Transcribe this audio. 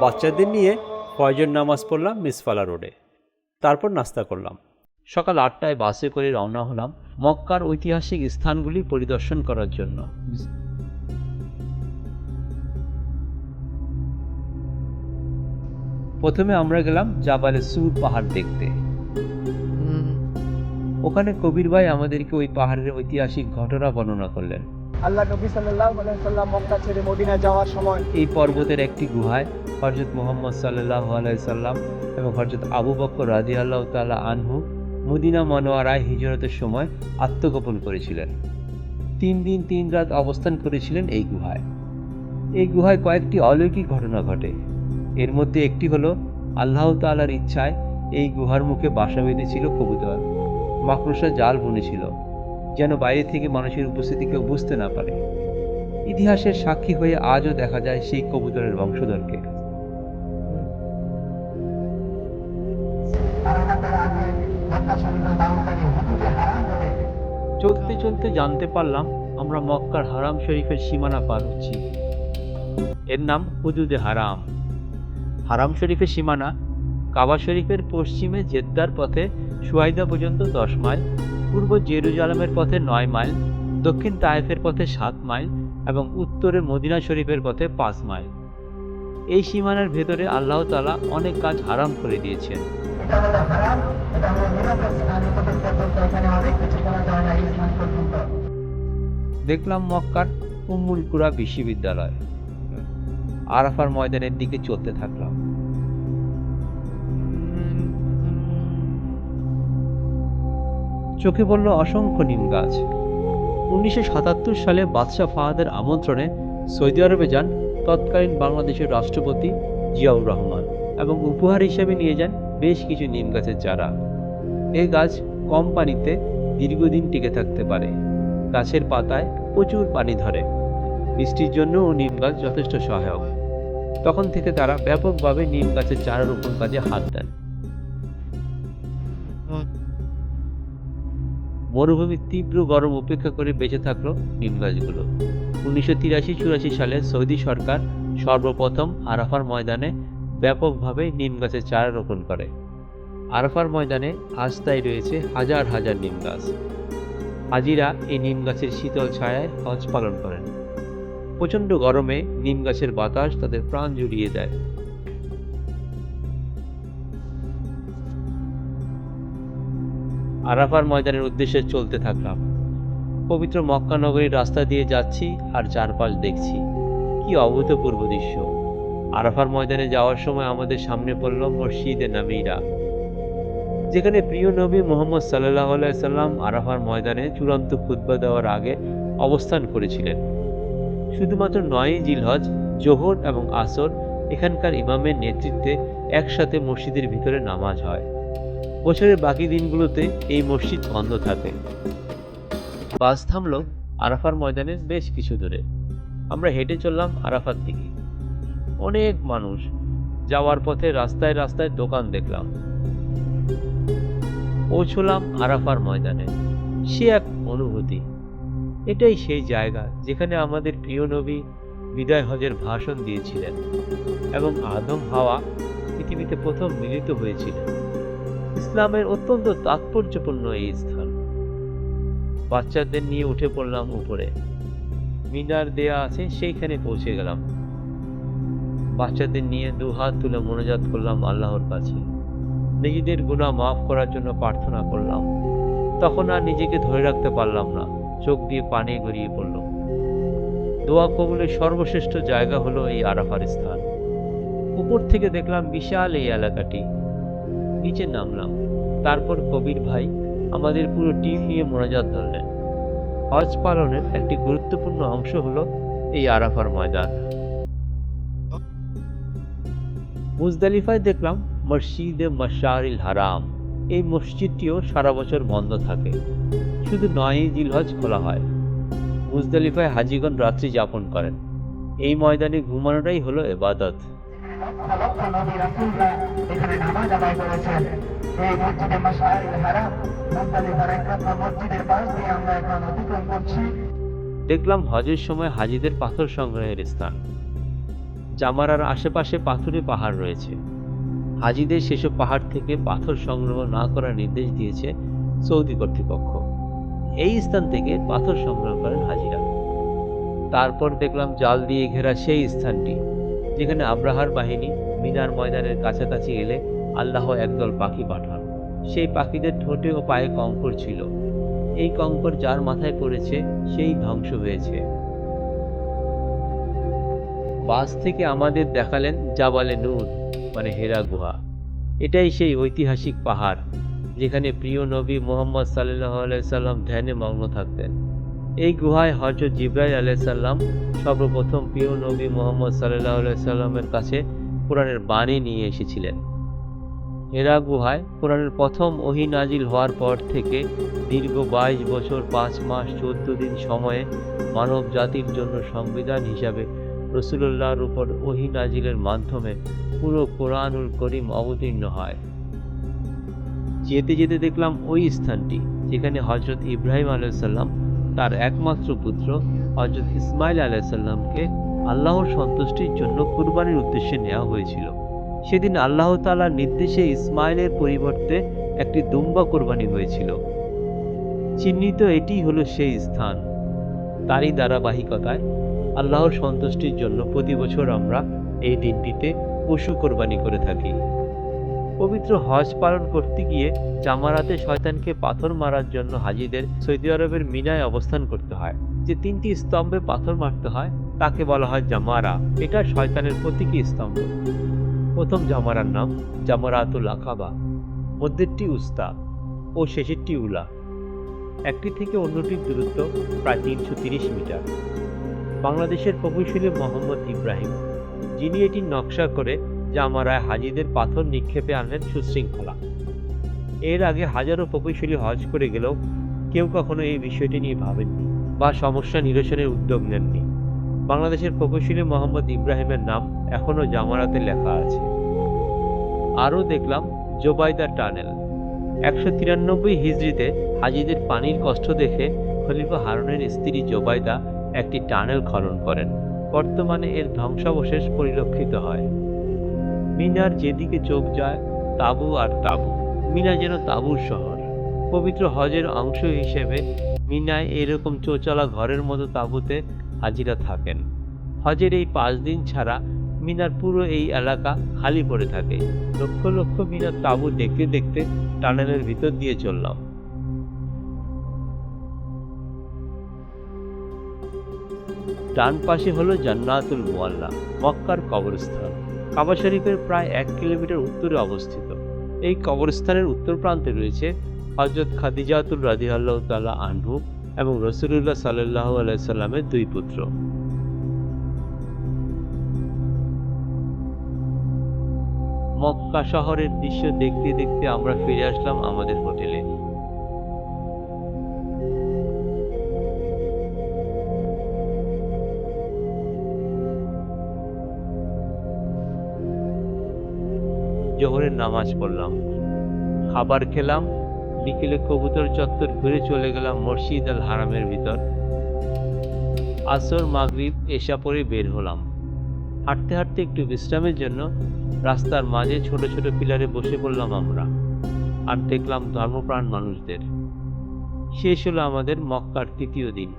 বাচ্চাদের নিয়ে ফয়জর নামাজ পড়লাম মিসফালা রোডে। তারপর নাস্তা করলাম। সকাল আটটায় বাসে করে রওনা হলাম মক্কার ঐতিহাসিক স্থানগুলি পরিদর্শন করার জন্য। প্রথমে আমরা গেলাম জাবালে সুর পাহাড় দেখতে। ওখানে কবির ভাই আমাদেরকে ওই পাহাড়ের ঐতিহাসিক ঘটনা বর্ণনা করলেন। আল্লাহ নবী সাল্লাল্লাহু আলাইহি সাল্লাম মক্কা ছেড়ে মদিনা যাওয়ার সময় এই পর্বতের একটি গুহায় হজরত মোহাম্মদ সাল্লাহ সাল্লাম এবং হজরত আবু বক্কর রাজি আল্লাহ তাল্লাহ আনহু মদিনা মনোয়ারায় হিজরতের সময় আত্মগোপন করেছিলেন। তিন দিন তিন রাত অবস্থান করেছিলেন এই গুহায়। এই গুহায় কয়েকটি অলৌকিক ঘটনা ঘটে। এর মধ্যে একটি হলো আল্লাহ তাআলার ইচ্ছায় এই গুহার মুখে বাসা বেঁধেছিল কবুতর। মাকড়সা জাল বুনেছিল যেন বাইরে থেকে মানুষের উপস্থিতি কেউ বুঝতে না পারে। ইতিহাসের সাক্ষী হয়ে আজও দেখা যায় সেই কবুতরের বংশধরকে। চলতে চলতে জানতে পারলাম, আমরা মক্কার হারাম শরীফের সীমানা পার হচ্ছি। এর নাম হুদুদে হারাম। হারাম শরীফের সীমানা কাবা শরীফের পশ্চিমে জেদ্দার পথে সুয়াইদা পর্যন্ত দশ মাইল পূর্ব জেরুজালামের পথে নয় মাইল দক্ষিণ তায়েফের পথে সাত মাইল এবং উত্তরে মদিনা শরীফের পথে পাঁচ মাইল। এই সীমানার ভেতরে আল্লাহ তালা অনেক কাজ হারাম করে দিয়েছেন। দেখলাম মক্কার উম্মুলকুরা বিশ্ববিদ্যালয়। আরাফার ময়দানের দিকে চলতে থাকলাম। চোখে পড়ল অসংখ্য নিম গাছ। উনিশশো সাতাত্তর সালে বাদশাহ ফাহাদের আমন্ত্রণে সৌদি আরবে যান তৎকালীন বাংলাদেশের রাষ্ট্রপতি জিয়াউর রহমান এবং উপহার হিসেবে নিয়ে যান বেশ কিছু নিম গাছের চারা। এই গাছ কম পানিতে দীর্ঘদিন টিকে থাকতে পারে। গাছের পাতায় প্রচুর পানি ধরে। বৃষ্টির জন্যও নিম গাছ যথেষ্ট সহায়ক। তখন থেকে তারা ব্যাপকভাবে নিম গাছের চারা রোপণ কাজে হাত দেন। মরুভূমির তীব্র গরম উপেক্ষা করে বেঁচে থাকল নিম গাছগুলো। উনিশশো তিরাশি চুরাশি সালে সৌদি সরকার সর্বপ্রথম আরাফার ময়দানে ব্যাপকভাবে নিম গাছের চারা রোপণ করে। আরাফার ময়দানে আজ তাই রয়েছে হাজার হাজার নিম গাছ। হাজিরা এই নিম গাছের শীতল ছায়ায় হজ পালন করেন। প্রচণ্ড গরমে নিম গাছের বাতাস তাদের প্রাণ জুড়িয়ে দেয়। আরাফার ময়দানের উদ্দেশ্যে চলতে থাকলাম। পবিত্র মক্কা নগরীর রাস্তা দিয়ে যাচ্ছি আর চারপাশ দেখছি। কি অভূতপূর্ব দৃশ্য। আরাফার ময়দানে যাওয়ার সময় আমাদের সামনে পড়ল মসজিদে নামিরা যেখানে প্রিয় নবী মোহাম্মদ সাল্লাহ সাল্লাম আরাফার ময়দানে চূড়ান্ত খুতবা দেওয়ার আগে অবস্থান করেছিলেন। শুধুমাত্র নয়ই জিলহজ, জোহর এবং আসর এখানকার ইমামের নেতৃত্বে একসাথে মসজিদের ভিতরে নামাজ হয়। বছরের বাকি দিনগুলোতে এই মসজিদ বন্ধ থাকে। বাস থামল আরাফার ময়দানের বেশ কিছু দূরে। আমরা হেঁটে চললাম আরাফার দিকে। অনেক মানুষ। যাওয়ার পথে রাস্তায় রাস্তায় দোকান দেখলাম। পৌঁছলাম আরাফার ময়দানে। সে এক অনুভূতি। এটাই সেই জায়গা যেখানে আমাদের প্রিয় নবী বিদায় হজের ভাষণ দিয়েছিলেন এবং আদম হাওয়া পৃথিবীতে প্রথম মিলিত হয়েছিলেন। ইসলামের অত্যন্ত তাৎপর্যপূর্ণ এই স্থান। বাচ্চাদের নিয়ে উঠে পড়লাম উপরে। মিনার দেয়া আছে, সেইখানে পৌঁছে গেলাম। বাচ্চাদের নিয়ে দু হাত তুলে মনোজাত করলাম আল্লাহর কাছে। নিজেদের গুণা মাফ করার জন্য প্রার্থনা করলাম। তখন আর নিজেকে ধরে রাখতে পারলাম না। চোখ দিয়ে পানি গড়িয়ে পড়ল। দোয়া কবুলের সর্বশ্রেষ্ঠ জায়গা হলো এই আরাফার স্থান। উপর থেকে দেখলাম বিশাল এই এলাকাটি। নিচে নামলাম। তারপর কবির ভাই আমাদের পুরো টিম নিয়ে মোনাজাত ধরলেন। হজ পালনের একটি গুরুত্বপূর্ণ অংশ হলো এই আরাফার ময়দান। মুজদালিফায় দেখলাম মসজিদে মশারিল হারাম। এই মসজিদটিও সারা বছর বন্ধ থাকে। শুধু নয়ই জিলহজ খোলা হয়। মুজদালিফায় হাজিগণ রাত্রি যাপন করেন। এই ময়দানে ঘুমানোটাই হলো এবাদত। দেখলাম হজের সময় হাজিদের পাথর সংগ্রহের স্থান। জামারার আশেপাশে পাথুরে পাহাড় রয়েছে। হাজিদের সেসব পাহাড় থেকে পাথর সংগ্রহ না করার নির্দেশ দিয়েছে সৌদি কর্তৃপক্ষ। এই স্থান থেকে পাথর সংগ্রহ করেন হাজিরা। তারপর দেখলাম জাল দিয়ে ঘেরা সেই স্থানটি। যেখানে আব্রাহার বাহিনী মিনার ময়দানের কাছাকাছি এলে আল্লাহ একদল পাখি পাঠান। সেই পাখিদের ঠোঁটে ও পায়ে কঙ্কর ছিল। এই কঙ্কর যার মাথায় পড়েছে, সেই ধ্বংস হয়েছে। বাস থেকে আমাদের দেখালেন জাবালে নূর মানে হেরা গুহা। এটাই সেই ঐতিহাসিক পাহাড়, যেখানে প্রিয় নবী মোহাম্মদ সাল্লাহ সাল্লাম ধ্যানে মগ্ন থাকতেন। এই গুহায় হজরত জিব্রাইল আলাইসাল্লাম সর্বপ্রথম প্রিয় নবী মোহাম্মদ সাল্লাহ সাল্লামের কাছে কোরআনের বাণী নিয়ে এসেছিলেন। হেরা গুহায় কোরআনের প্রথম ওহি নাজিল হওয়ার পর থেকে দীর্ঘ বাইশ বছর, পাঁচ মাস, চোদ্দ দিন সময়ে মানব জাতির জন্য সংবিধান হিসাবে রসুল্লাহর উপর ওহি নাজিলের মাধ্যমে পুরো কোরআনুল করিম অবতীর্ণ হয়। যেতে যেতে দেখলাম ওই স্থানটি যেখানে হজরত ইব্রাহিম আলাইসাল্লাম তার একমাত্র পুত্র হজরত ইসমাইল আলাইসাল্লামকে আল্লাহর সন্তুষ্টির জন্য কুরবানির উদ্দেশ্যে নেওয়া হয়েছিল। সেদিন আল্লাহ তাআলার নির্দেশে ইসমাইলের পরিবর্তে একটি দুম্বা কোরবানি হয়েছিল। চিহ্নিত এটি হলো সেই স্থান। তারই ধারাবাহিকতায় আল্লাহর সন্তুষ্টির জন্য প্রতি বছর আমরা এই দিনটিতে পশু কোরবানি করে থাকি। পবিত্র হজ পালন করতে গিয়ে জামারাতে শয়তানকে পাথর মারার জন্য হাজিদের সৌদি আরবের মিনায় অবস্থান করতে হয়। যে তিনটি স্তম্ভে পাথর মারতে হয়, তাকে বলা হয় জামারা। এটা শয়তানের প্রতীকী স্তম্ভ। প্রথম জামারার নাম জামারাতুল আকাবা। মধ্যেরটি উস্তা ও শেষেরটি উলা। একটি থেকে অন্যটির দূরত্ব প্রায় তিনশো তিরিশ মিটার। বাংলাদেশের প্রকৌশলী মোহাম্মদ ইব্রাহিম, যিনি এটি নকশা করে জামারায় হাজিদের পাথর নিক্ষেপে আনলেন সুশৃঙ্খলা। এর আগে হাজারো প্রকৌশলী হজ করে গেলেও কেউ কখনো এই বিষয়টি নিয়ে ভাবেননি বা সমস্যা নিরসনের উদ্যোগ নেননি। বাংলাদেশের প্রকৌশলী মোহাম্মদ ইব্রাহিমের নাম এখনও জামারাতে লেখা আছে। আরও দেখলাম জোবাইদা টানেল। একশো তিরানব্বই হিজড়িতে হাজিদের পানির কষ্ট দেখে খলিফা হারুনের স্ত্রী জোবাইদা একটি টানেল খনন করেন। বর্তমানে এর ধ্বংসাবশেষ পরিলক্ষিত হয়। মিনার যেদিকে চোখ যায়, তাবু আর তাবু। মিনা যেন তাবুর শহর। পবিত্র হজের অংশ হিসেবে মিনায় এরকম চোচলা ঘরের মতো তাঁবুতে হাজিরা থাকেন। হজের এই পাঁচ দিন ছাড়া মিনার পুরো এই এলাকা খালি পড়ে থাকে। লক্ষ লক্ষ মিনার তাঁবু দেখতে দেখতে টানেলের ভিতর দিয়ে চললাম। ডান পাশে হলো জান্নাতুল মুয়াল্লা মক্কার কবরস্থান। কাবা শরীফের প্রায় এক কিলোমিটার উত্তরে অবস্থিত। এই কবরস্থানের উত্তর প্রান্তে রয়েছে হজরত খাদিজাতুল রাদিয়াল্লাহু তাআলা আনহু এবং রসুলুল্লাহ সাল্লাহ আলাইসাল্লামের দুই পুত্র। মক্কা শহরের দৃশ্য দেখতে দেখতে আমরা ফিরে আসলাম আমাদের জোহরের নামাজ পড়লাম। খাবার খেলাম, বিকেলে কবুতর চত্বর ঘুরে চলে গেলাম মসজিদ আল হারামের ভিতর। আসর, মাগরিব এসা পরে বের হলাম। হাঁটতে হাঁটতে একটু বিশ্রামের জন্য রাস্তার মাঝে ছোট ছোট পিলারে বসে পড়লাম আমরা আর দেখলাম ধর্মপ্রাণ মানুষদের। শেষ হলো আমাদের মক্কার তৃতীয় দিন।